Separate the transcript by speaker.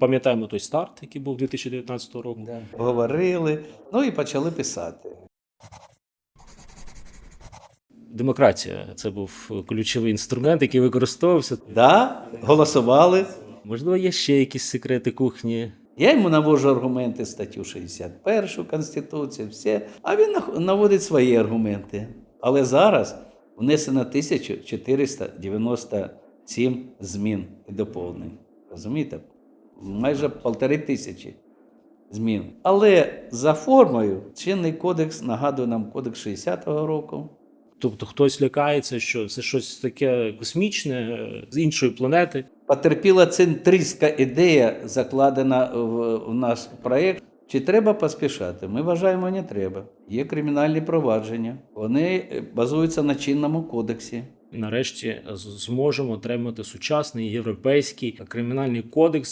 Speaker 1: Пам'ятаємо той старт, який був 2019 року.
Speaker 2: Говорили, ну і почали писати.
Speaker 1: Демократія це був ключовий інструмент, який використовувався.
Speaker 2: Да, голосували.
Speaker 1: Можливо, є ще якісь секрети кухні.
Speaker 2: Я йому навожу аргументи статтю 61 Конституції, все, а він наводить свої аргументи. Але зараз внесено 1497 змін і доповнень. Розумієте? Майже полтори тисячі змін. Але за формою чинний кодекс нагадує нам кодекс 60-го року.
Speaker 1: Тобто хтось лякається, що це щось таке космічне е, з іншої планети.
Speaker 2: Потерпіла центристська ідея, закладена в, в наш проєкт. Чи треба поспішати? Ми вважаємо, не треба. Є кримінальні провадження. Вони е, базуються на чинному кодексі.
Speaker 1: Нарешті зможемо отримати сучасний європейський кримінальний кодекс,